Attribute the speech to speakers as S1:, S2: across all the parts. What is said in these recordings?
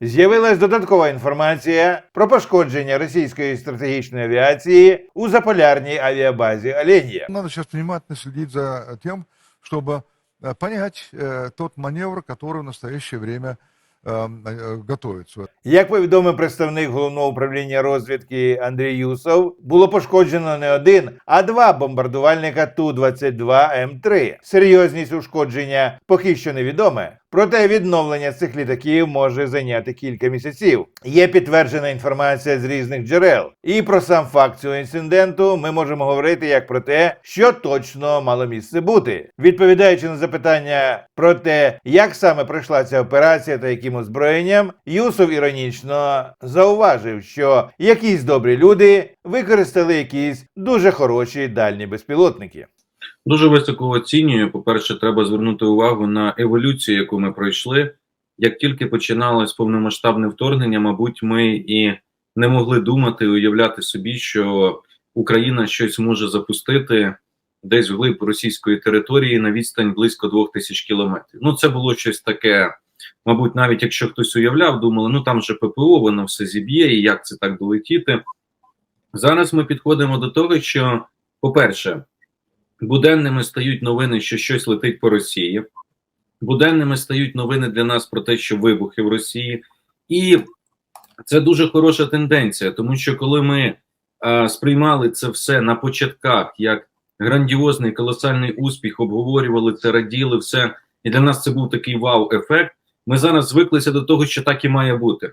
S1: З'явилась додаткова інформація про пошкодження російської стратегічної авіації у заполярній авіабазі Оленія.
S2: Надо сейчас внимательно следить за тем, чтобы э, понять э, тот маневр, который в настоящее время э, э, готовится.
S1: Як повідомив представник головного управління розвідки Андрій Юсов, було пошкоджено не один, а два бомбардувальника Ту-22М3. Серйозність ушкодження поки що невідоме. Проте відновлення цих літаків може зайняти кілька місяців. Є підтверджена інформація з різних джерел. І про сам факт цього інциденту ми можемо говорити як про те, що точно мало місце бути. Відповідаючи на запитання про те, як саме пройшла ця операція та яким озброєнням, Юсов іронічно зауважив, що якісь добрі люди використали якісь дуже хороші дальні безпілотники.
S3: Дуже високо оцінюю. По-перше, треба звернути увагу на еволюцію, яку ми пройшли. Як тільки починалось повномасштабне вторгнення, мабуть, ми і не могли думати, уявляти собі, що Україна щось може запустити десь вглиб російської території на відстань близько двох тисяч кілометрів. Ну, це було щось таке. Мабуть, навіть якщо хтось уявляв, думали, ну там же ППО, воно все зіб'є, і як це так долетіти. Зараз ми підходимо до того, що, по-перше, Буденними стають новини, що щось летить по Росії. Буденними стають новини для нас про те, що вибухи в Росії. І це дуже хороша тенденція, тому що коли ми е, сприймали це все на початках як грандіозний колосальний успіх, обговорювали це, раділи все, і для нас це був такий вау-ефект. Ми зараз звиклися до того, що так і має бути.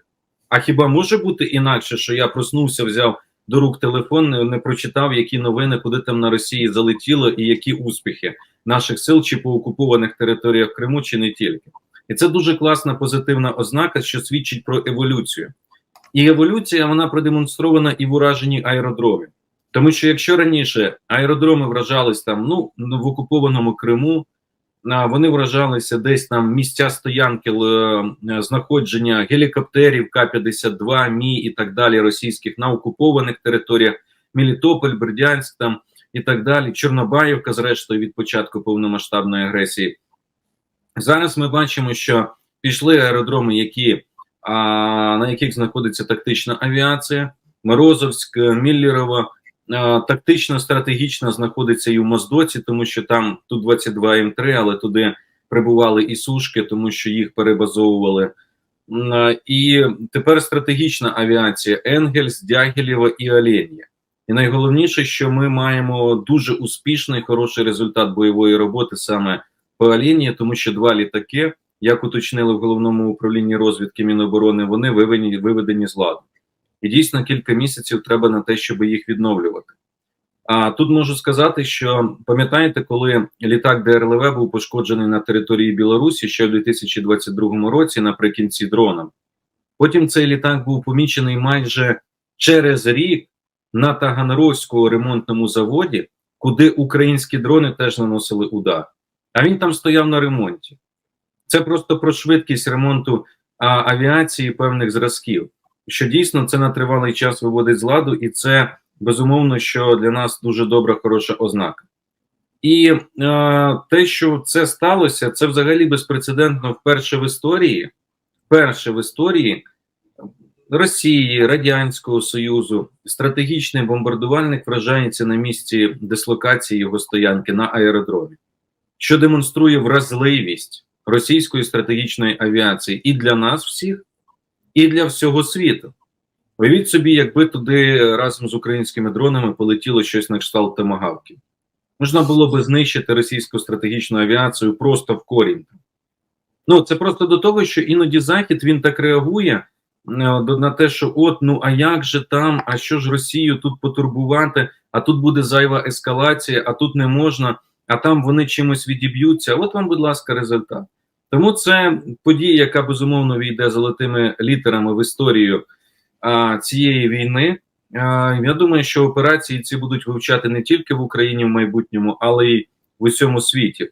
S3: А хіба може бути інакше, що я проснувся, взяв до рук телефон, не, прочитав, які новини, куди там на Росії залетіло, і які успіхи наших сил чи по окупованих територіях Криму, чи не тільки. І це дуже класна позитивна ознака, що свідчить про еволюцію. І еволюція вона продемонстрована і в ураженні аеродромів. Тому що якщо раніше аеродроми вражались там, ну в окупованому Криму, вони вражалися десь там місця стоянки е, знаходження гелікоптерів К-52, Мі і так далі російських на окупованих територіях, Мелітополь, Бердянськ там і так далі, Чорнобаївка, зрештою, від початку повномасштабної агресії. Зараз ми бачимо, що пішли аеродроми, які, а, на яких знаходиться тактична авіація, Морозовськ, Міллєрово, тактично стратегічно знаходиться і в Моздоці, тому що там тут 22 М3, але туди прибували і сушки, тому що їх перебазовували. І тепер стратегічна авіація Енгельс, Дягілєва і Оленя. І найголовніше, що ми маємо дуже успішний хороший результат бойової роботи саме по Оленії, тому що два літаки, як уточнили в головному управлінні розвідки Міноборони, вони виведені, виведені з ладу. І дійсно кілька місяців треба на те, щоб їх відновлювати. А тут можу сказати, що пам'ятаєте, коли літак ДРЛВ був пошкоджений на території Білорусі ще в 2022 році наприкінці дроном. Потім цей літак був помічений майже через рік на Таганрозькому ремонтному заводі, куди українські дрони теж наносили удар. А він там стояв на ремонті. Це просто про швидкість ремонту а, авіації певних зразків що дійсно це на тривалий час виводить з ладу, і це безумовно, що для нас дуже добра, хороша ознака. І е, те, що це сталося, це взагалі безпрецедентно вперше в історії, вперше в історії Росії, Радянського Союзу, стратегічний бомбардувальник вражається на місці дислокації його стоянки на аеродромі, що демонструє вразливість російської стратегічної авіації і для нас всіх і для всього світу. Уявіть собі, якби туди разом з українськими дронами полетіло щось на кшталт томагавків. Можна було би знищити російську стратегічну авіацію просто в корінь. Ну, це просто до того, що іноді Захід він так реагує е, на те, що от, ну а як же там, а що ж Росію тут потурбувати, а тут буде зайва ескалація, а тут не можна, а там вони чимось відіб'ються. От вам, будь ласка, результат. Тому це подія, яка безумовно війде золотими літерами в історію а, цієї війни. А, я думаю, що операції ці будуть вивчати не тільки в Україні в майбутньому, але й в усьому світі.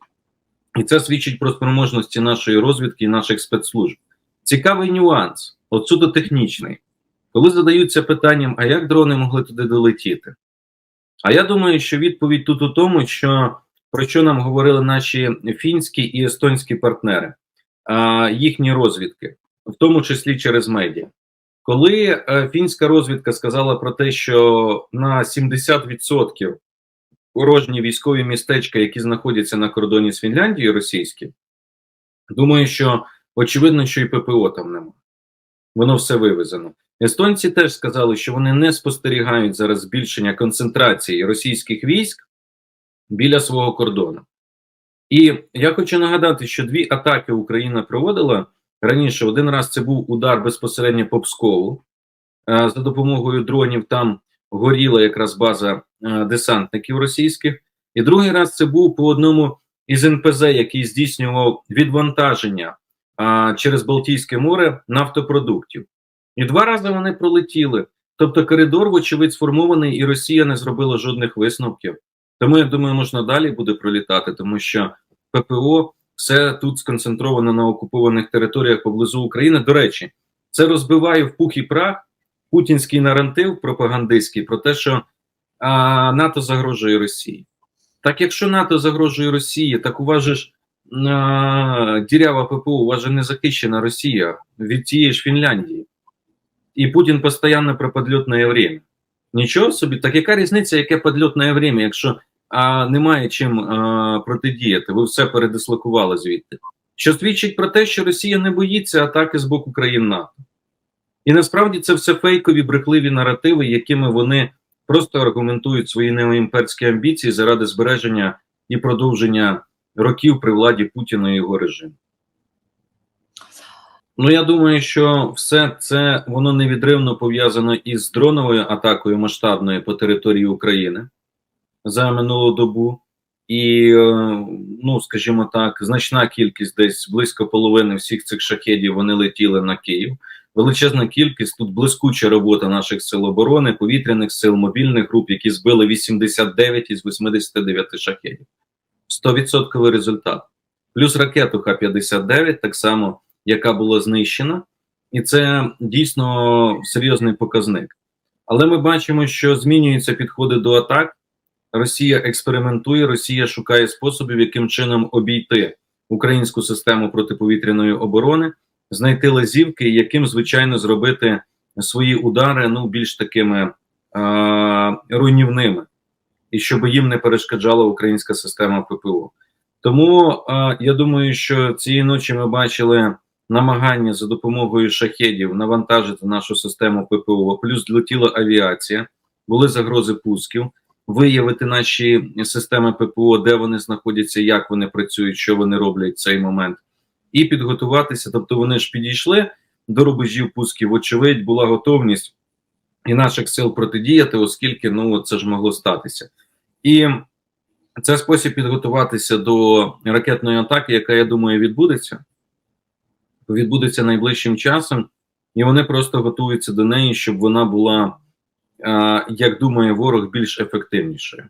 S3: І це свідчить про спроможності нашої розвідки і наших спецслужб. Цікавий нюанс, от суто технічний. Коли задаються питанням, а як дрони могли туди долетіти? А я думаю, що відповідь тут у тому, що про що нам говорили наші фінські і естонські партнери, їхні розвідки. в тому числі через медіа. Коли е, фінська розвідка сказала про те, що на 70% порожні військові містечка, які знаходяться на кордоні з Фінляндією, російські, думаю, що очевидно, що і ППО там немає. Воно все вивезено. Естонці теж сказали, що вони не спостерігають зараз збільшення концентрації російських військ біля свого кордону. І я хочу нагадати, що дві атаки Україна проводила раніше. Один раз це був удар безпосередньо по Пскову. Е, За допомогою дронів там горіла якраз база е, десантників російських. І другий раз це був по одному із НПЗ, який здійснював відвантаження через Балтійське море нафтопродуктів. І два рази вони пролетіли. Тобто коридор, вочевидь, сформований, і Росія не зробила жодних висновків. Тому я думаю, можна далі буде пролітати, тому що ППО все тут сконцентровано на окупованих територіях поблизу України. До речі, це розбиває в пух і прах путінський наратив пропагандистський про те, що а, НАТО загрожує Росії. Так якщо НАТО загрожує Росії, так у а, дірява ППО, у вас же не захищена Росія від тієї ж Фінляндії. І Путін постійно про подльотне время. Нічого собі, так яка різниця, яке подльотне время, якщо а, немає чим а, протидіяти, ви все передислокували звідти. Що свідчить про те, що Росія не боїться атаки з боку країн НАТО. І насправді це все фейкові брехливі наративи, якими вони просто аргументують свої неоімперські амбіції заради збереження і продовження років при владі Путіна і його режиму. Ну, я думаю, що все це воно невідривно пов'язано із дроновою атакою масштабною по території України за минулу добу. І, е, ну, скажімо так, значна кількість, десь близько половини всіх цих шахедів вони летіли на Київ. Величезна кількість тут блискуча робота наших сил оборони, повітряних сил, мобільних груп, які збили 89 із 89 шахедів. 100% результат. Плюс ракету Х-59, так само, яка була знищена, і це дійсно серйозний показник. Але ми бачимо, що змінюються підходи до атак. Росія експериментує, Росія шукає способів, яким чином обійти українську систему протиповітряної оборони, знайти лазівки, яким звичайно зробити свої удари ну більш такими а, руйнівними, і щоб їм не перешкоджала українська система ППО. Тому а, я думаю, що цієї ночі ми бачили намагання за допомогою шахедів навантажити нашу систему ППО, плюс летіла авіація, були загрози пусків виявити наші системи ППО, де вони знаходяться, як вони працюють, що вони роблять в цей момент, і підготуватися. Тобто вони ж підійшли до рубежів пусків. Вочевидь, була готовність і наших сил протидіяти, оскільки ну це ж могло статися. І це спосіб підготуватися до ракетної атаки, яка я думаю відбудеться. Відбудеться найближчим часом, і вони просто готуються до неї, щоб вона була як думає ворог, більш ефективнішою.